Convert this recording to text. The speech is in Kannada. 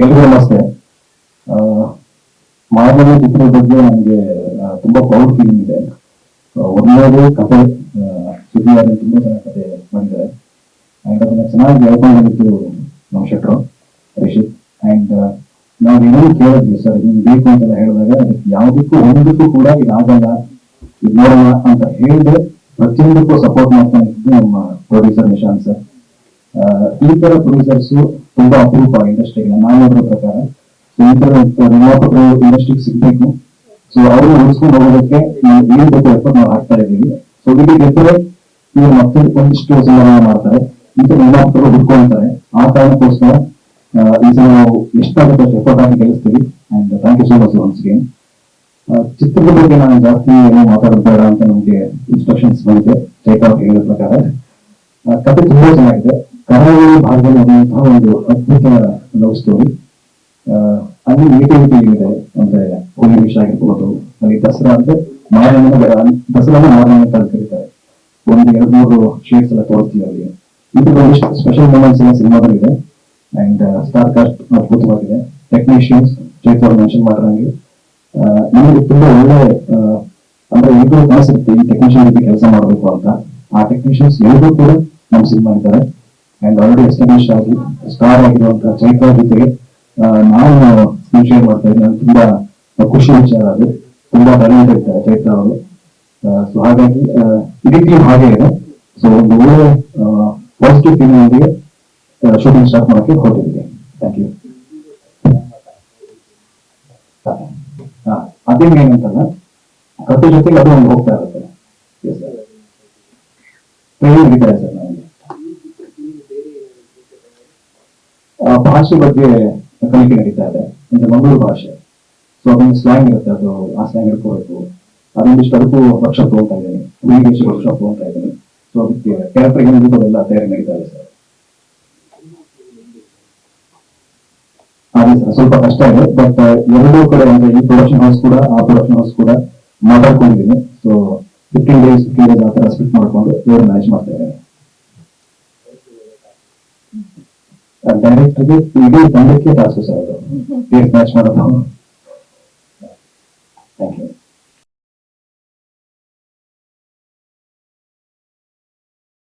ಎಲ್ರಿಗೂ ನಮಸ್ತೆ ಮಾನವ ಚಿತ್ರದ ಬಗ್ಗೆ ನನಗೆ ತುಂಬಾ ಪ್ರೌಡ್ ಫೀಲಿಂಗ್ ಇದೆ. ಆ, ಕಥೆ ಸುದ್ದಿಯಾದ ತುಂಬಾ ಚೆನ್ನಾಗಿ ಕಥೆ ಮಾಡಿದ್ದಾರೆ. ಅಂಡ್ ಅದನ್ನ ಚೆನ್ನಾಗಿ ಹೇಳ್ಕೊಂಡಿದ್ದು ನಮ್ಮ ಶೆಟ್ರು ರಿಷಿತ್ ಅಂಡ್ ನಾವು ಏನೇನು ಕೇಳಿದ್ವಿ ಸರ್ ಹಿಂಗ್ ಬೇಕು ಅಂತೆಲ್ಲ ಹೇಳಿದಾಗ ಅದಕ್ಕೆ ಯಾವುದಕ್ಕೂ ಒಂದಕ್ಕೂ ಕೂಡ ಇದಾಗಲ್ಲ ಇದು ನೋಡೋಣ ಅಂತ ಹೇಳಿದ್ರೆ ಪ್ರತಿಯೊಂದಕ್ಕೂ ಸಪೋರ್ಟ್ ಮಾಡ್ತಾ ಇದ್ದು ನಮ್ಮ ಪ್ರೊಡ್ಯೂಸರ್ ನಿಶಾಂತ್ ಸರ್. ಈ ತರ ಪ್ರೊಡ್ಯೂಸರ್ಸ್ ತುಂಬಾ ಅಪರೂಪ ಇಂಡಸ್ಟ್ರಿಗೆ ನಾನು ನೋಡಿರೋ ಪ್ರಕಾರ ಸೊ ಈ ತರ ನಿರ್ಮಾಪಕರು ಇಂಡಸ್ಟ್ರಿಗೆ ಸಿಗ್ಬೇಕು. ಸೊ ಅವರು ಉಳಿಸ್ಕೊಂಡು ಹೋಗೋದಕ್ಕೆ ಏನ್ ಬೇಕು ಎಫರ್ಟ್ ನಾವು ಹಾಕ್ತಾ ಇದ್ದೀವಿ. ಸೊ ಇಲ್ಲಿ ಗೆದ್ದರೆ ಇವ್ರು ಮತ್ತೆ ಒಂದಿಷ್ಟು ಸಿನಿಮಾ ಮಾಡ್ತಾರೆ. ಈ ತರ ನಿರ್ಮಾಪಕರು ಹುಡ್ಕೊಳ್ತಾರೆ. ಆ ಕಾರಣಕ್ಕೋಸ್ಕರ ಈ ಸಲ ನಾವು ಎಷ್ಟಾಗುತ್ತೆ ಅಷ್ಟು ಎಫರ್ಟ್ ಹಾಕಿ ಗೆಲ್ಲಿಸ್ತೀವಿ and thank you so much once again ಚಿತ್ರದ ಬಗ್ಗೆ ನಾನು ಜಾಸ್ತಿ ಏನು ಮಾತಾಡಬೇಡ ಅಂತ ನಮಗೆ ಇನ್ಸ್ಟ್ರಕ್ಷನ್ಸ್ ಬಂದಿದೆ. ಆಫ್ ಹೇಳಿದ ಪ್ರಕಾರ. ಕತೆ ತುಂಬಾ ಚೆನ್ನಾಗಿದೆ. ಕರಾವಳಿ ಭಾಗದಲ್ಲಿರುವಂತಹ ಒಂದು ಅದ್ಭುತ ಲವ್ ಸ್ಟೋರಿ ಅಲ್ಲಿ ನೇಟಿವಿಟಿ ಇದೆ ಅಂದ್ರೆ ಹೋಳಿ ವಿಷ ಆಗಿರ್ಬೋದು ಅಲ್ಲಿ ದಸರಾ ಅಂದ್ರೆ ಮಾರಣ್ಯನ ದಸರಾನ ಮಾರಣ್ಯ ಅಂತ ಕರೀತಾರೆ. ಒಂದು ಎರಡು ಮೂರು ಶೇಡ್ಸ್ ಎಲ್ಲ ತೋರಿಸ್ತೀವಿ ಅಲ್ಲಿ. ಇದು ಒಂದು ಸ್ಪೆಷಲ್ ಮೂಮೆಂಟ್ಸ್ ಎಲ್ಲ ಸಿನಿಮಾದಲ್ಲಿದೆ ಅಂಡ್ ಸ್ಟಾರ್ ಕಾಸ್ಟ್ ಅದ್ಭುತವಾಗಿದೆ. ಟೆಕ್ನಿಷಿಯನ್ಸ್ ಚೈತ್ರ ಮೆನ್ಷನ್ ಮಾಡಿರಂಗೆ ಆ, ನಮಗೆ ತುಂಬಾ ಒಳ್ಳೆ ಅಂದ್ರೆ ಎಲ್ರಿಗೂ ಕನಸಿರುತ್ತೆ ಈ ಟೆಕ್ನಿಷಿಯನ್ ಜೊತೆ ಕೆಲಸ ಮಾಡಬೇಕು ಅಂತ. ಆ ಟೆಕ್ನಿಷಿಯನ್ಸ್ ಎಲ್ಲರೂ ಕೂಡ ನಮ್ಮ ಸಿನಿಮಾ ಇದ್ದಾರೆ. ಅಂಡ್ ಆಲ್ರೆಡಿ ಎಸ್ಟಾಬ್ಲಿಷ್ ಆಗಿ ಸ್ಟಾರ್ ಆಗಿರುವಂತಹ ಚೈತ್ರ ಜೊತೆಗೆ ನಾನು ಶೇರ್ ಮಾಡ್ತಾ ಇದ್ದೀನಿ ನನ್ಗೆ ತುಂಬಾ ಖುಷಿ ವಿಚಾರ ಅದು. ತುಂಬಾ ಟ್ಯಾಲೆಂಟ್ ಇರ್ತಾರೆ ಚೈತ್ರ ಅವರು. ಸೊ ಹಾಗಾಗಿ ಇಡೀ ಟೀಮ್ ಹಾಗೆ ಇದೆ. ಸೊ ಒಂದು ಒಳ್ಳೆ ಪಾಸಿಟಿವ್ ಟೀಮ್ ನೊಂದಿಗೆ ಶೂಟಿಂಗ್ ಸ್ಟಾರ್ಟ್ ಮಾಡೋಕ್ಕೆ ಹೊರಟಿದ್ದೀನಿ ಥ್ಯಾಂಕ್ ಯು ಅದೇ ಮೇನ್ ಅಂತಲ್ಲ ಕಥೆ ಜೊತೆಗೆ ಅದು ಒಂದು ಹೋಗ್ತಾ ಇರುತ್ತೆ. ಟ್ರೈನಿಂಗ್ ನಡೀತಾ ಸರ್ ನನಗೆ ಆ, ಭಾಷೆ ಬಗ್ಗೆ ಕಲಿಕೆ ನಡೀತಾ ಇದೆ. ಅಂದ್ರೆ ಮಂಗಳೂರು ಭಾಷೆ. ಸೊ ಅದೊಂದು ಸ್ಲ್ಯಾಂಗ್ ಇರುತ್ತೆ, ಅದು ಆ ಸ್ಲ್ಯಾಂಗ್ ಇಟ್ಕೋಬೇಕು ಅದೊಂದಿಷ್ಟು ಅದಕ್ಕೂ ವರ್ಕ್ಶಾಪ್ ತಗೊಳ್ತಾ ಇದ್ದೀನಿ. ಇಂಗ್ಲೀಷ್ ವರ್ಕ್ಶಾಪ್ ತಗೊಳ್ತಾ ಇದ್ದೀನಿ. ಸೊ ಅದಕ್ಕೆ ಕ್ಯಾರೆಕ್ಟರ್ ಏನಿದೆ ಅದೆಲ್ಲ ತಯಾರಿ ನಡೀತಾ ಇದೆ ಸರ್. ಅದೇ ಸರ್, ಸ್ವಲ್ಪ ಕಷ್ಟ ಇದೆ. ಬಟ್ ಎರಡೂ ಕಡೆ ಅಂದ್ರೆ ಈ ಪ್ರೊಡಕ್ಷನ್ ಹೌಸ್ ಕೂಡ, ಆ ಪ್ರೊಡಕ್ಷನ್ ಹೌಸ್ ಕೂಡ ಮಾತಾಡ್ಕೊಂಡಿದ್ದೀನಿ. So fifteen days fifteen days ಆ ಥರ ಸ್ಪಿಟ್ ಮಾಡ್ಕೊಂಡು ಇವರು ಮ್ಯಾನೇಜ್ ಮಾಡ್ತಾ ಇದ್ದಾರೆ ಡೈರೆಕ್ಟರ್ಗೆ ಇಡೀ ತಂಡಕ್ಕೆ ಟಾಸ್ಕ್ ಸರ್ ಅದು ಡೇಟ್ ಮ್ಯಾಚ್ ಮಾಡೋದು ಥ್ಯಾಂಕ್ ಯು